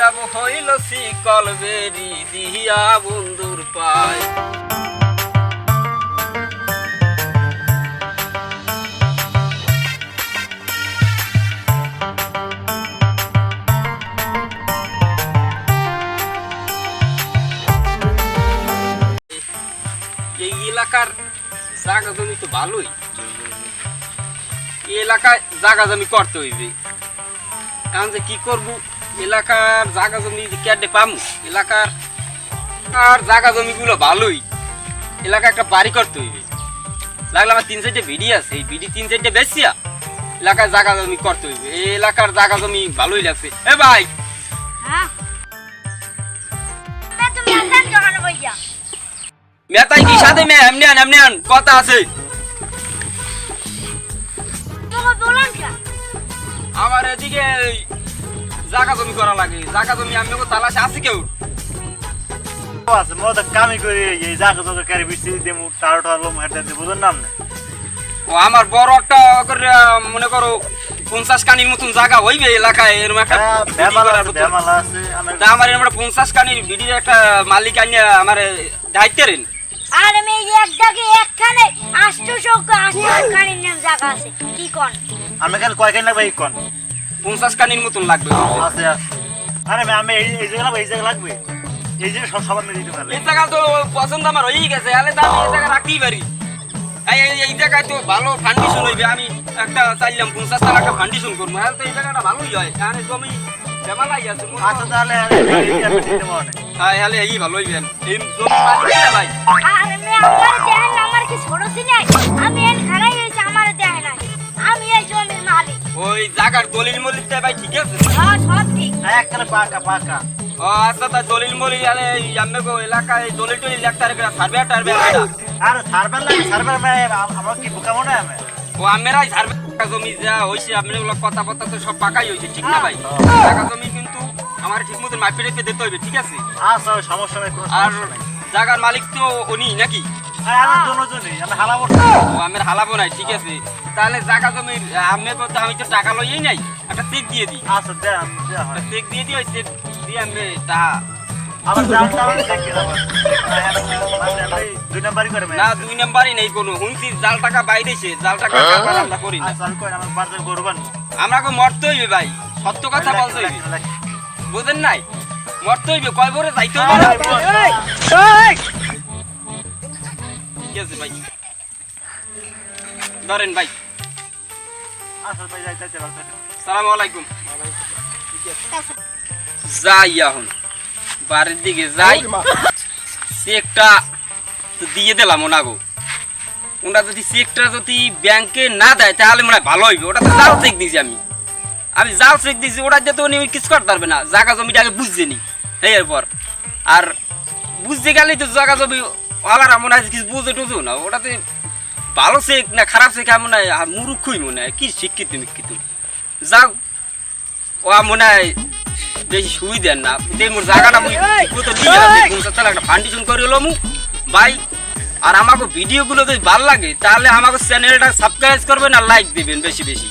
লাভ হইল শিকল বেরি দিয়া বন্ধুর পায়। এই এলাকার জায়গা জমি তো ভালোই। এই এলাকায় জায়গা জমি করতে হইবে। কারণ যে কি করব? এলাকার জায়গা জমি কেটে পাম? এলাকার আর জায়গা জমিগুলো ভালোই। এলাকা একটা বাড়ি করতে হইবে। লাগলে আমার তিন চারটে ভিডি আছে এই ভিডি তিন চারটে বেশিয়া এলাকার জায়গা জমি করতে হইবে। এই এলাকার জায়গা জমি ভালোই লাগছে। এ ভাই! মেতাই কি সাথে মে এমনি আন এমনি আন কথা আছে। আমার এদিকে জায়গা জমি করা লাগে জায়গা জমি আমি তালাশে আছে কেউ। আছে মদ কামি করে এই জায়গা জায়গা কারি বৃষ্টি দেমু টার টার লোম হেঁটে দিয়ে বুঝুন না ও আমার বড় একটা করে মনে করো পঞ্চাশ কানির মতন জায়গা হইবে এলাকায় এরকম একটা আছে আমার তা আমার এরকম পঞ্চাশ কানির বিডির একটা মালিক আনিয়ে আমার দায়িত্ব রেন। আরে এক নাম জায়গা আছে কি কোন? আমি কাল কয় কেন লাগবে এই কোন? পঞ্চাশ কানির মতন লাগবে। আছে আছে। আরে আমি এই এই জায়গা লাগবে এই জায়গা লাগবে। এই জায়গা সব সবার মিলে দিতে পারলে। এই জায়গা তো পছন্দ আমার হয়েই গেছে তাহলে তো আমি এই জায়গা রাখতেই পারি। এই এই- এই জায়গায় তো ভালো ফান্ডিশন হইবে আমি একটা চাইলাম পঞ্চাশ টাকা একটা ফান্ডিশন করব। তাহলে তো এই জায়গাটা ভালোই হয়। জমি আছে করো। আচ্ছা তাহলে। হ্যাঁ তাহলে এই ভালোই বেন এই জমি মালিক ভাই? আরে মে আমার দেহ আমার কি ছোট সিনে আমি ওই জায়গার দলিল মলিল তো ভাই ঠিক আছে? হ্যাঁ সব ঠিক। একখানে পাকা পাকা। ও আচ্ছা তা দলিল মলিল আলে আমি গো এলাকায় দলিল টলিল একটা রেখে সার্ভে টার্ভে আরে সার্ভার লাগে সার্ভার মানে আমার কি বোকা মনে আমি? ও আমেরাই সার্ভে জমি যা হইছে আপনি ওগুলো কথা কথা তো সব পাকাই হইছে ঠিক না ভাই? টাকা জমি কিন্তু আমার ঠিক মতো মাপে রেখে দিতে হইবে ঠিক আছে? আচ্ছা সমস্যা নেই কোনো আর সমস্যা নেই। জায়গার মালিক তো উনি নাকি? আরে আমি ও আমের হালাবো নাই ঠিক আছে। তাহলে জায়গা জমির আমি তো আমি তো টাকা লইই নাই একটা চেক দিয়ে দিই। আচ্ছা দেন চেক দিয়ে দিই ওই চেক দিয়ে আমি টাকা আবার দাম দাম দেখি আবার আমি দুই নাম্বারই করে না দুই নাম্বারই নেই কোনো। হুনছি জাল টাকা বাইরেছে জাল টাকা আমরা করি না। আচ্ছা কই আমার আমরা কো মরতে হইবে ভাই। সত্য কথা বলতে হইবে। বুঝেন নাই? মরতে হইবে কয় ভরে যাইতে ঠিক আছে ভাই। ধরেন ভাই। আচ্ছা ভাই যাইতে সালাম আলাইকুম। যাই এখন বাড়ির দিকে যাই। চেকটা তো দিয়ে দিলাম ওনাগো। ওরা যদি চেকটা যদি ব্যাংকে না দেয় তাহলে মনে হয় ভালো হইবে। ওটা তো জাল চেক দিয়েছি আমি। আমি জাল চেক দিয়েছি ওটা দিয়ে তো উনি কিছু করতে পারবে না। জাগা জমিটা আগে বুঝছে নি। এরপর। আর বুঝতে গেলেই তো জাগা জমি ওলারা মনে হয় কিছু বুঝে টুঝো না ওটাতে ভালো চেক না খারাপ চেক এমন হয় আর মুরুক্ষই মনে হয় কি শিক্ষিত মিক্ষিত যাও ও মনে হয় বেশি সুবিধা না দেই মোর জায়গাটা মুই তো দিয়ে রাখি একটা ফান্ডিশন করে হলো ভাই আর আমাকে ভিডিওগুলো যদি ভালো লাগে তাহলে আমাকে চ্যানেলটা সাবস্ক্রাইব করবেন আর লাইক দিবেন বেশি বেশি।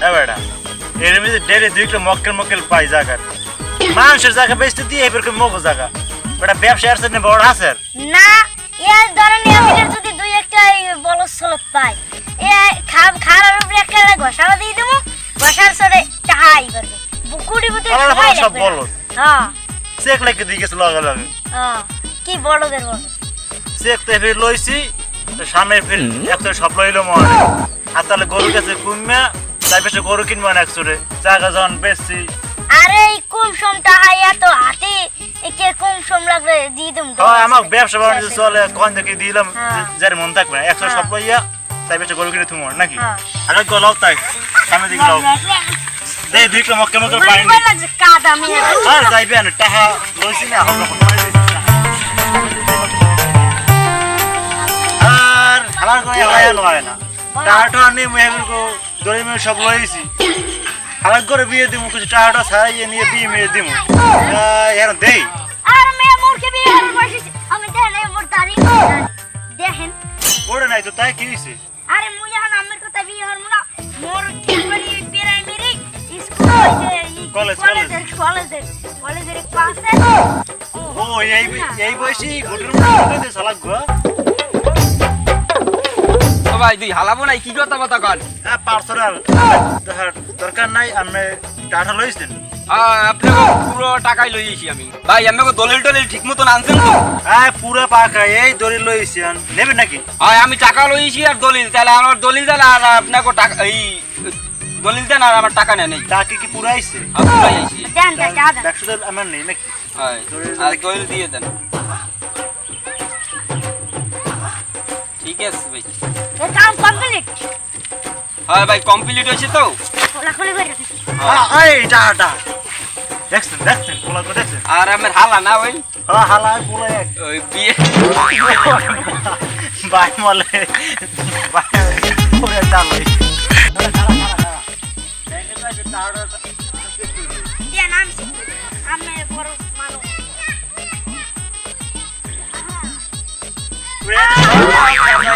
হ্যাঁ বেটা এর মধ্যে ডেলি দুই কিলো মক্কেল মক্কেল পাই জায়গার। মানুষের জায়গা বেচতে দিয়ে এবার মগো জায়গা? বেটা ব্যবসা আর সাথে বড় আছে। না এর ধরেন আমি যদি দুই একটা বলদ সলদ পাই এ খাব খাওয়ার উপরে একটা ঘষাও দিয়ে দেবো ঘষার সরে টাহাই করবে। বুকুড়ি বুতে সব বলদ। হ্যাঁ। চেক লেগে দিয়ে গেছে লগে লগে হ্যাঁ কি বড়দের বলদ। চেক তো ফির লইছি সামনে ফির একটা সব লইলো মনে। আর তাহলে গরু গেছে কুমিয়া তাই বেশি গরু কিনবো না একশোরে জায়গা যখন বেচছি আরে এই কম সম টাহাই এত হাতে। একে কম লাগলে দিয়ে হয় আমার ব্যবসা বাণিজ্য চলে কন থেকে দিলাম হ্যাঁ। যার মন থাকবে না। একশো হ্যাঁ। সব লইয়া তাই বেশি গরু কিনে তুমি নাকি? হ্যাঁ। আরে গলাও তাই সামনে দিকে লাও। দেই দুই কিলো মক্কে মক্কে পাইনি আর যাইবে না টাহা লইছি না আর আমার কোনো নয় না। টাহাটা নিয়ে মেহের কো দড়ি মেয়ে সব লইছি। আমার করে বিয়ে দিমু কিছু টাহাটা ছাড়াইয়ে নিয়ে বিয়ে মেয়ে দিমু। এর দেই। আর মেয়ে মোরকে বিয়ে করে বসেছি। আমি দেখেন এই মোর দাড়ি দেখেন। ওরে নাই তো তাই কি হইছে? আরে মুই যখন আমার কথা বিয়ে হল না। মোর ঠিক করে প্রাইমারি স্কুল ই কলেজ কলেজ। কলেজের পাশে ও এই এই বয়সী ঘুটুর মধ্যে সালাক গো ও ভাই তুই হালাবো নাই কি কথা কথা কর হ্যাঁ পার্সোনাল দরকার নাই আমি টাটা লইছেন আপনাকে পুরো টাকাই লইয়েছি আমি। ভাই আমাকে দলিল টলিল ঠিক মতন আনছেন তো? হ্যাঁ পুরো পাকা এই দড়ি লইছেন নেবেন নাকি? হয় আমি টাকা লইয়েছি আর দলিল তাহলে আমার দলিল দেন আর আপনাকে টাকা এই দলিল দেন আর আমার টাকা নেই নেই টাকা কি পুরো আইছে? আমি পুরাই দেন দেন দেন। একশো আমার নেই নাকি? হয় দলিল দিয়ে দেন। ঠিক আছে ভাই। এ কাম কমপ্লিট? হয় ভাই কমপ্লিট হয়েছে তো। খোলা খুলি করে হ্যাঁ। এই টাটা দেখছেন দেখছেন পোলা করে দেখছেন? আর আমার হালা না ভাই। হ্যাঁ হালা পোলা এক। ওই বিয়ে। বাই মলে বাই পুরো চাল লই দিয়ে নামছি। আমি বড়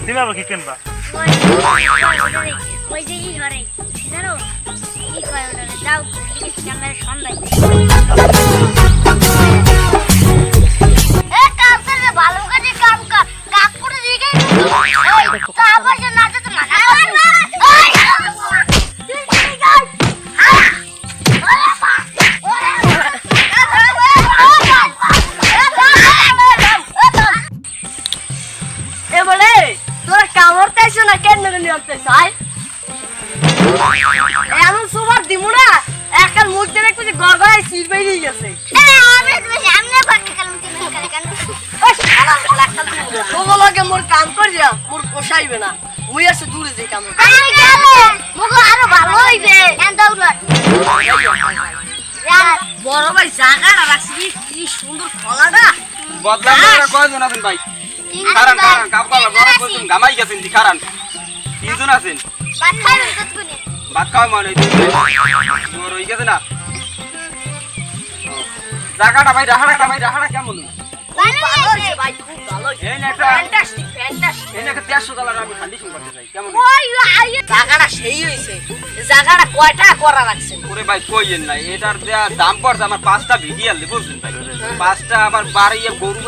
তুমি আবার কি কিনবা ওই যে ই ঘরে জানো ই ওটা যাও ক্যামেরা সন্ধ্যায় ভালো কাজে কাম কাপড় দিকে লগে মোর কাম করি যা মোর পোষাইবে না। মুই আছে দূরে যে কাম। আরও ভালো হইবে বড় ভাই জায়গাটা রাখছি কি, সুন্দর আপনারা কয়জন আছেন ভাই? খারান কাপ বড় কয়জন গামাই গেছেন দি তিনজন আছেন। ভাত খাওয়া মানে তোর হয়ে গেছে না? জায়গাটা ভাই রাহাড়াটা ভাই রাহাড়া কেমন? আমি আমার গরু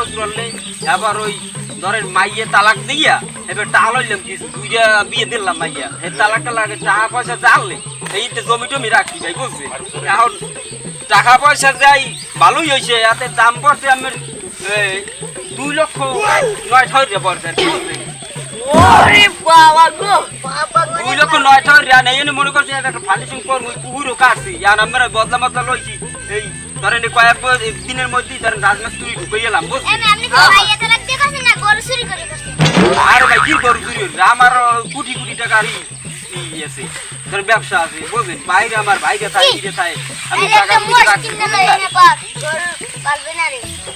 আবার ওই ধরেন মাইয়ে তালাক দিয়া এবার টাকা লইলাম কি দুইটা বিয়ে দিলাম মাইয়া এই তালাকটা লাগে টাকা পয়সা জানলে এই জমি টমি রাখি ভাই বুঝছেন এখন টাকা পয়সা যাই ভালোই হয়েছে এতে দাম পড়ছে এই, দুই লক্ষ নয় ছয় পড়ছে। আর ওরে বাবা গো দুই লক্ষ নয় টাকা রিয়া নেই মনে করছি একটা ফান্ডিশন করব পুরো কাটছি আর আমরা বদলা বদলা লইছি। এই ধরেন কয়েক দিনের মধ্যেই ধরেন রাজমিস্ত্রি ঢুকে গেলাম বুঝলি আর ভাই কি করু চুরি আমার কোটি কোটি টাকার আছে। ধরেন ব্যবসা আছে বুঝলেন বাইরে আমার ভাইরে থাকে থাকে আমি টাকা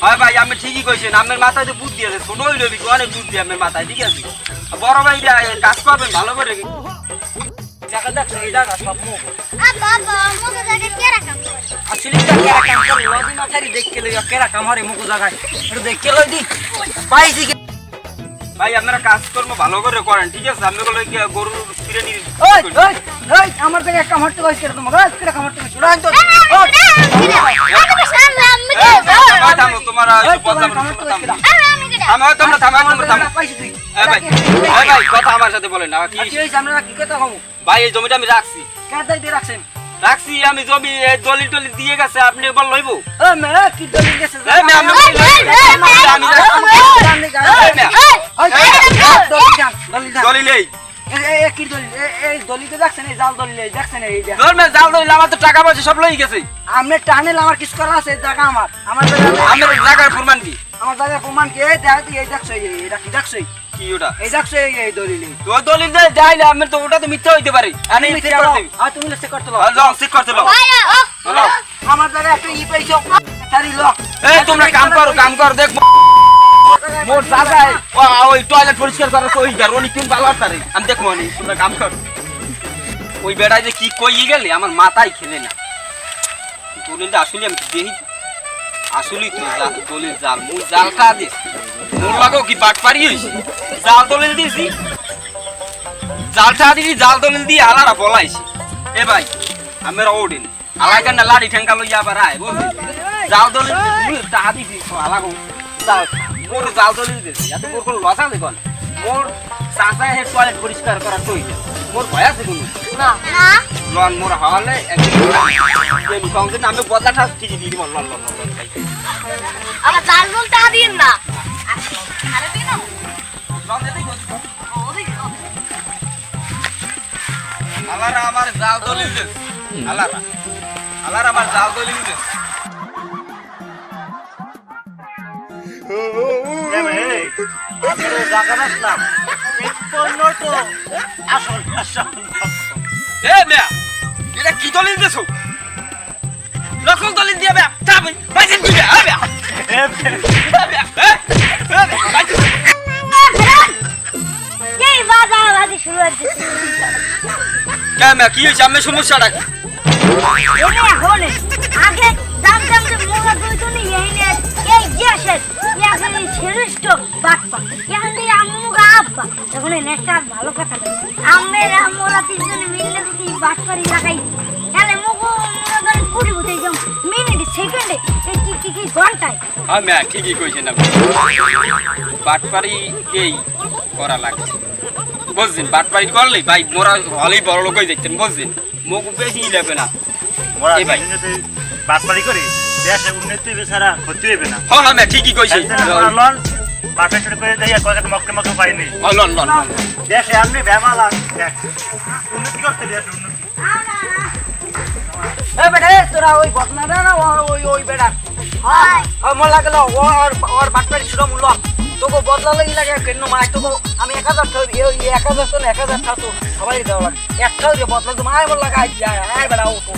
হয় ভাই আমি ঠিকই কইছেন আমার মাথায় তো বুদ্ধি আছে ছোট হইলে অনেক বুদ্ধি আমার মাথায় ঠিক আছে বড় ভাইরা কাজ করবেন ভালো করে জায়গা দেখছ এই জায়গা সব মুখ আসলে তো কেরা কাম করে লদি মাথারি দেখকে লই কেরা কাম হরে মুখ জায়গায় একটু দেখকে লই দি পাইছি কি ভাই আপনারা কাজকর্ম ভালো করে করেন ঠিক আছে আমি বলে গরুর ফিরে নিয়ে ওই ওই ওই আমার থেকে কাম হরতে কইছ কেরা তোমাকে হরতে কইছ তো তোমার থামো তোমরা থামো তোমরা থামো পাইছি তুই এই ভাই ভাই কথা আমার সাথে বলেন না কি কি হইছে আমরা কি কথা কমু ভাই এই জমিটা আমি রাখছি কেরা দাই দিয়ে রাখছেন রাখছি আমি জমি এই দলিল টলিল দিয়ে গেছে আপনি এবার লইবো ও মে কি দলি গেছে এই মে আমি আমি দলিল এই ধর জাল দলিল আমার তো টাকা পয়সা সব লই গেছে। আমরা টানেল আমার কিছু করা আছে জায়গা আমার। আমার আমার জায়গার প্রমাণ কি? আমার জায়গা প্রমাণ কি? এই দেখ এই দেখছ এটা কি দেখছ? কি ওটা? এই দেখছ এই দলিল তো দলিল দেয় যাইলে আমি তো ওটা তো মিথ্যা হইতে পারে। আমি তুমি চেক আর তুমি চেক করতে আর যাও চেক করতে লাও আমার জায়গা একটা ই পাইছো মাথারি ল এই তোমরা কাম করো কাম করো দেখ মোর জায়গায় ওই টয়লেট পরিষ্কার করার ওই গার উনি কিন ভালো আরে আমি দেখব নি তোমরা কাম করো। ওই বেড়ায় যে কি কই গেলে, আমার মাথায় খেলে না। দলিলটা আসলে আমি দেখি আসলেই তো দলিল জাল, মুই জাল খা দিস মোর লাগেও কি বাট পারি হইছে? জাল দলিল দিয়েছি। জাল ঠা দিবি জাল দলিল দিয়ে আলারা বলাইছি। এ ভাই আমরা ওডিন। আলাই কান্না লাড়ি ঠেঙ্কা লইয়া আবার বুঝলি? জাল দলিল টাহা দিবি আলাগো জাল মোর জাল দলিল দিছি এত মোর কোনো লস আছে কোন? মোর চাচা হে টয়লেট পরিষ্কার করা কই মোর ভয় আছে কোনো? না। না। লন মোর হওয়ালে একদিন কাউন্টে নামে বদলা ঠাস ঠিক দিয়ে দিব লন লন আমার চাল বলতে হারিয়েন না? আরে দিন। লন দে আলারা আমার জাল দলিল আলারা। আলারা আমার জাল দলিল দিস এটা কি দলিল দিছো? নকল দলিল দিয়ে তাবে দিবে কে হইছে আমি সমস্যাটা কি? এখন এই শ্রেষ্ঠ বাটপা এখন আম্মুগা আব্বা। তখন এই আর ভালো কথা আম্মের মোরা তিনজনে মিললে যদি বাটপারি লাগাই তাহলে মুগো মোরা ধরে কুড়ি বুঝে যাম মিনিট সেকেন্ডে এই কি কি কি ঘন্টায়? হ্যাঁ মেয়া ঠিকই কইছেন আপনি বাটপারি এই করা লাগছে? বুঝছেন? বাটপারি করলে ভাই মোরা হলেই বড় লোক হয়ে দেখতেন বুঝছেন? মুখ বেশি লাগবে না। ভাই। বাটপারি করি? দেশে উন্নতি হবে ছাড়া ক্ষতি হবে না। হ্যাঁ হ্যাঁ ঠিকই কইছে। লন বাপের সাথে করে দেয় কয়েক মক্কে মক্কে পাইনি। হ্যাঁ, লন লন দেশে আপনি বেমালা উন্নতি করতে দেশ উন্নতি। বেটা তোরা ওই বদনা না ওই ওই বেটা। হয় ও লাগল ও আর আর ছিল মূল্য। তোকে বদলা লাগে কেন মাই তোকে আমি এক হাজার টাকা এই এই এক হাজার তো এক হাজার টাকা সবাই দেওয়া লাগে। একটাও যে বদলা তো মাই বল লাগা আয় আয় বেটা ও তো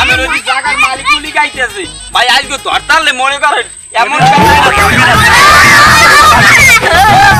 আমি ওই জায়গার মালিক উনি গাইতেছি। ভাই আজকে ধরতালে মনে করেন এমন